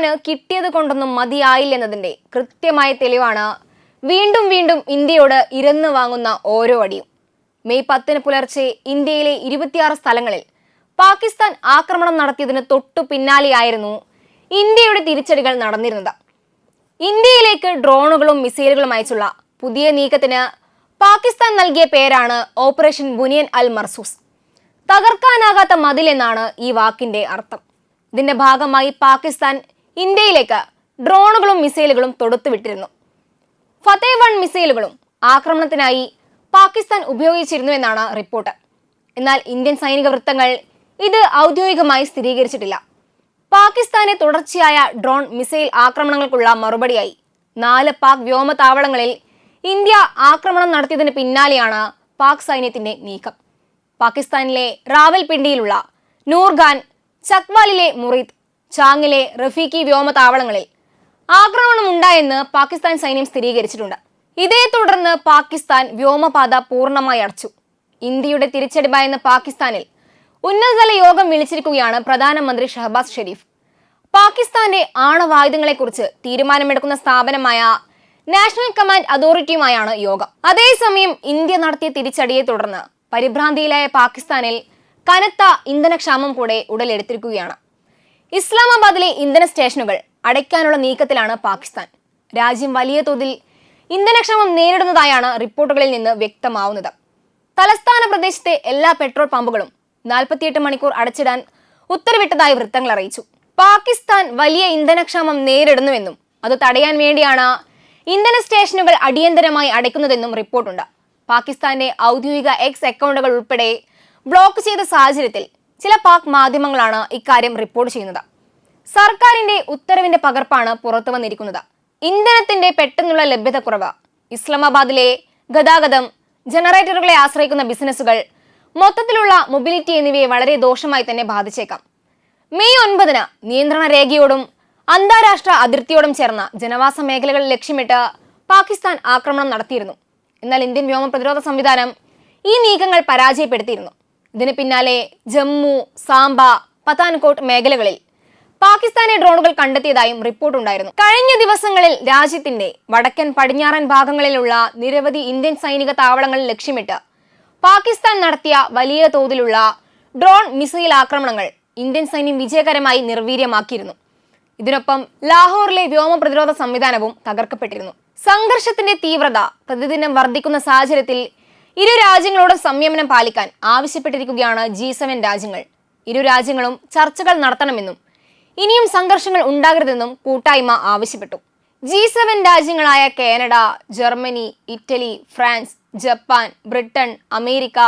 പാകിസ്ഥാന് കിട്ടിയത് കൊണ്ടൊന്നും മതിയായില്ലെന്നതിന്റെ കൃത്യമായ തെളിവാണ് വീണ്ടും വീണ്ടും ഇന്ത്യയോട് ഇരന്ന് വാങ്ങുന്ന ഓരോ അടിയും. മെയ് പത്തിന് പുലർച്ചെ ഇന്ത്യയിലെ ഇരുപത്തിയാറ് സ്ഥലങ്ങളിൽ പാകിസ്ഥാൻ ആക്രമണം നടത്തിയതിന് തൊട്ടു പിന്നാലെയായിരുന്നു ഇന്ത്യയുടെ തിരിച്ചടികൾ നടന്നിരുന്നത്. ഇന്ത്യയിലേക്ക് ഡ്രോണുകളും മിസൈലുകളും അയച്ചുള്ള പുതിയ നീക്കത്തിന് പാകിസ്ഥാൻ നൽകിയ പേരാണ് ഓപ്പറേഷൻ ബുനിയൻ അൽ മർസൂസ്. തകർക്കാനാകാത്ത മതിലെന്നാണ് ഈ വാക്കിന്റെ അർത്ഥം. ഇതിന്റെ ഭാഗമായി പാകിസ്ഥാൻ ഇന്ത്യയിലേക്ക് ഡ്രോണുകളും മിസൈലുകളും തൊടുത്തുവിട്ടിരുന്നു. ഫതേ വൺ മിസൈലുകളും ആക്രമണത്തിനായി പാകിസ്ഥാൻ ഉപയോഗിച്ചിരുന്നു എന്നാണ് റിപ്പോർട്ട്. എന്നാൽ ഇന്ത്യൻ സൈനിക വൃത്തങ്ങൾ ഇത് ഔദ്യോഗികമായി സ്ഥിരീകരിച്ചിട്ടില്ല. പാകിസ്ഥാനെ തുടർച്ചയായ ഡ്രോൺ മിസൈൽ ആക്രമണങ്ങൾക്കുള്ള മറുപടിയായി നാല് പാക് വ്യോമതാവളങ്ങളിൽ ഇന്ത്യ ആക്രമണം നടത്തിയതിന് പിന്നാലെയാണ് പാക് സൈന്യത്തിന്റെ നീക്കം. പാകിസ്ഥാനിലെ റാവൽപിണ്ടിയിലുള്ള നൂർഖാൻ ചക്വാലിലെ മുറിദ് ചാങ്ങിലെ റഫീഖി വ്യോമതാവളങ്ങളിൽ ആക്രമണം ഉണ്ടായെന്ന് പാകിസ്ഥാൻ സൈന്യം സ്ഥിരീകരിച്ചിട്ടുണ്ട്. ഇതേ തുടർന്ന് പാകിസ്ഥാൻ വ്യോമപാത പൂർണമായി അടച്ചു. ഇന്ത്യയുടെ തിരിച്ചടി ഭയന്ന് പാകിസ്ഥാനിൽ ഉന്നതതല യോഗം വിളിച്ചിരിക്കുകയാണ് പ്രധാനമന്ത്രി ഷഹബാസ് ഷെരീഫ്. പാകിസ്ഥാന്റെ ആണവായുധങ്ങളെക്കുറിച്ച് തീരുമാനമെടുക്കുന്ന സ്ഥാപനമായ നാഷണൽ കമാൻഡ് അതോറിറ്റിയുമായാണ് യോഗം. അതേസമയം ഇന്ത്യ നടത്തിയ തിരിച്ചടിയെ തുടർന്ന് പരിഭ്രാന്തിയിലായ പാകിസ്ഥാനിൽ കനത്ത ഇന്ധനക്ഷാമം കൂടെ ഉടലെടുത്തിരിക്കുകയാണ്. ഇസ്ലാമാബാദിലെ ഇന്ധന സ്റ്റേഷനുകൾ അടയ്ക്കാനുള്ള നീക്കത്തിലാണ് പാകിസ്ഥാൻ. രാജ്യം വലിയ തോതിൽ ഇന്ധനക്ഷമം നേരിടുന്നതായാണ് റിപ്പോർട്ടുകളിൽ നിന്ന് വ്യക്തമാവുന്നത്. തലസ്ഥാന പ്രദേശത്തെ എല്ലാ പെട്രോൾ പമ്പുകളും നാൽപ്പത്തിയെട്ട് മണിക്കൂർ അടച്ചിടാൻ ഉത്തരവിട്ടതായി വൃത്തങ്ങൾ അറിയിച്ചു. പാകിസ്ഥാൻ വലിയ ഇന്ധനക്ഷാമം നേരിടുന്നുവെന്നും അത് തടയാൻ വേണ്ടിയാണ് ഇന്ധന സ്റ്റേഷനുകൾ അടിയന്തരമായി അടയ്ക്കുന്നതെന്നും റിപ്പോർട്ടുണ്ട്. പാകിസ്ഥാന്റെ ഔദ്യോഗിക എക്സ് അക്കൗണ്ടുകൾ ഉൾപ്പെടെ ബ്ലോക്ക് ചെയ്ത സാഹചര്യത്തിൽ ചില പാക് മാധ്യമങ്ങളാണ് ഇക്കാര്യം റിപ്പോർട്ട് ചെയ്യുന്നത്. സർക്കാരിന്റെ ഉത്തരവിന്റെ പകർപ്പാണ് പുറത്തു വന്നിരിക്കുന്നത്. ഇന്ധനത്തിന്റെ പെട്ടെന്നുള്ള ലഭ്യതക്കുറവ് ഇസ്ലാമാബാദിലെ ഗതാഗതം ജനറേറ്ററുകളെ ആശ്രയിക്കുന്ന ബിസിനസ്സുകൾ മൊത്തത്തിലുള്ള മൊബിലിറ്റി എന്നിവയെ വളരെ ദോഷമായി തന്നെ ബാധിച്ചേക്കാം. മെയ് ഒൻപതിന് നിയന്ത്രണ രേഖയോടും അന്താരാഷ്ട്ര അതിർത്തിയോടും ചേർന്ന ജനവാസ മേഖലകൾ ലക്ഷ്യമിട്ട് പാകിസ്ഥാൻ ആക്രമണം നടത്തിയിരുന്നു. എന്നാൽ ഇന്ത്യൻ വ്യോമ പ്രതിരോധ സംവിധാനം ഈ നീക്കങ്ങൾ പരാജയപ്പെടുത്തിയിരുന്നു. ഇതിന് പിന്നാലെ ജമ്മു സാംബ പത്താൻകോട്ട് മേഖലകളിൽ പാകിസ്ഥാനെ ഡ്രോണുകൾ കണ്ടെത്തിയതായും റിപ്പോർട്ടുണ്ടായിരുന്നു. കഴിഞ്ഞ ദിവസങ്ങളിൽ രാജ്യത്തിന്റെ വടക്കൻ പടിഞ്ഞാറൻ ഭാഗങ്ങളിലുള്ള നിരവധി ഇന്ത്യൻ സൈനിക താവളങ്ങൾ ലക്ഷ്യമിട്ട് പാകിസ്ഥാൻ നടത്തിയ വലിയ തോതിലുള്ള ഡ്രോൺ മിസൈൽ ആക്രമണങ്ങൾ ഇന്ത്യൻ സൈന്യം വിജയകരമായി നിർവീര്യമാക്കിയിരുന്നു. ഇതിനൊപ്പം ലാഹോറിലെ വ്യോമ പ്രതിരോധ സംവിധാനവും തകർക്കപ്പെട്ടിരുന്നു. സംഘർഷത്തിന്റെ തീവ്രത പ്രതിദിനം വർദ്ധിക്കുന്ന സാഹചര്യത്തിൽ ഇരു രാജ്യങ്ങളോട് സംയമനം പാലിക്കാൻ ആവശ്യപ്പെട്ടിരിക്കുകയാണ് ജി സെവൻ രാജ്യങ്ങൾ. ഇരു രാജ്യങ്ങളും ചർച്ചകൾ നടത്തണമെന്നും ഇനിയും സംഘർഷങ്ങൾ ഉണ്ടാകരുതെന്നും കൂട്ടായ്മ ആവശ്യപ്പെട്ടു. G seven രാജ്യങ്ങളായ Canada Germany Italy France Japan Britain America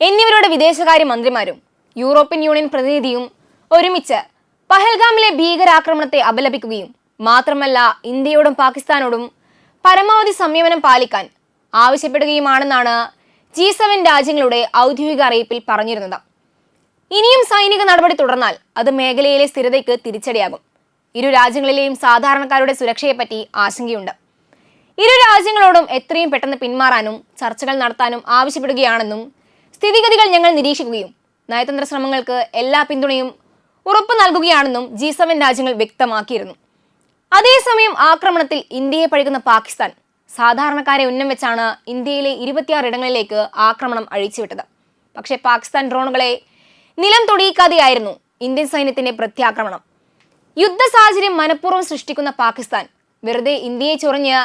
എന്നിവരുടെ വിദേശകാര്യ മന്ത്രിമാരും യൂറോപ്യൻ യൂണിയൻ പ്രതിനിധിയും ഒരുമിച്ച് പഹൽഗാമിലെ ഭീകരാക്രമണത്തെ അപലപിക്കുകയും മാത്രമല്ല ഇന്ത്യയോടും പാകിസ്ഥാനോടും പരമാവധി സംയമനം പാലിക്കാൻ ആവശ്യപ്പെടുകയുമാണെന്നാണ് ജി സെവൻ രാജ്യങ്ങളുടെ ഔദ്യോഗിക അറിയിപ്പിൽ പറഞ്ഞിരുന്നത്. ഇനിയും സൈനിക നടപടി തുടർന്നാൽ അത് മേഖലയിലെ സ്ഥിരതയ്ക്ക് തിരിച്ചടിയാകും. ഇരു രാജ്യങ്ങളിലെയും സാധാരണക്കാരുടെ സുരക്ഷയെപ്പറ്റി ആശങ്കയുണ്ട്. ഇരു രാജ്യങ്ങളോടും എത്രയും പെട്ടെന്ന് പിന്മാറാനും ചർച്ചകൾ നടത്താനും ആവശ്യപ്പെടുകയാണെന്നും സ്ഥിതിഗതികൾ ഞങ്ങൾ നിരീക്ഷിക്കുകയും നയതന്ത്ര ശ്രമങ്ങൾക്ക് എല്ലാ പിന്തുണയും ഉറപ്പു നൽകുകയാണെന്നും ജി സെവൻ രാജ്യങ്ങൾ വ്യക്തമാക്കിയിരുന്നു. അതേസമയം ആക്രമണത്തിൽ ഇന്ത്യയെ പഴിക്കുന്ന പാകിസ്ഥാൻ സാധാരണക്കാരെ ഉന്നം വെച്ചാണ് ഇന്ത്യയിലെ ഇരുപത്തിയാറ് ഇടങ്ങളിലേക്ക് ആക്രമണം അഴിച്ചുവിട്ടത്. പക്ഷേ പാകിസ്ഥാൻ ഡ്രോണുകളെ നിലം തൊടിയിക്കാതെയായിരുന്നു ഇന്ത്യൻ സൈന്യത്തിന്റെ പ്രത്യാക്രമണം. യുദ്ധ സാഹചര്യം മനഃപൂർവം സൃഷ്ടിക്കുന്ന പാകിസ്ഥാൻ വെറുതെ ഇന്ത്യയെ ചൊറിഞ്ഞ്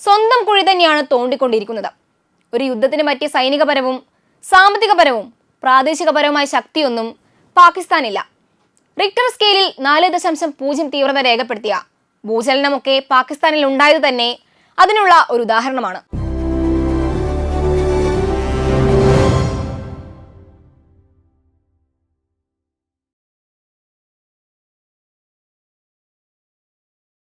സ്വന്തം കുഴി തന്നെയാണ് തോണ്ടിക്കൊണ്ടിരിക്കുന്നത്. ഒരു യുദ്ധത്തിന് പറ്റിയ സൈനികപരവും സാമ്പത്തികപരവും പ്രാദേശികപരവുമായ ശക്തിയൊന്നും പാകിസ്ഥാനില്ല. റിക്ടർ സ്കെയിലിൽ നാല് ദശാംശം പൂജ്യം തീവ്രത രേഖപ്പെടുത്തിയ ഭൂചലനമൊക്കെ പാകിസ്ഥാനിൽ ഉണ്ടായത് തന്നെ അതിനുള്ള ഒരു ഉദാഹരണമാണ്.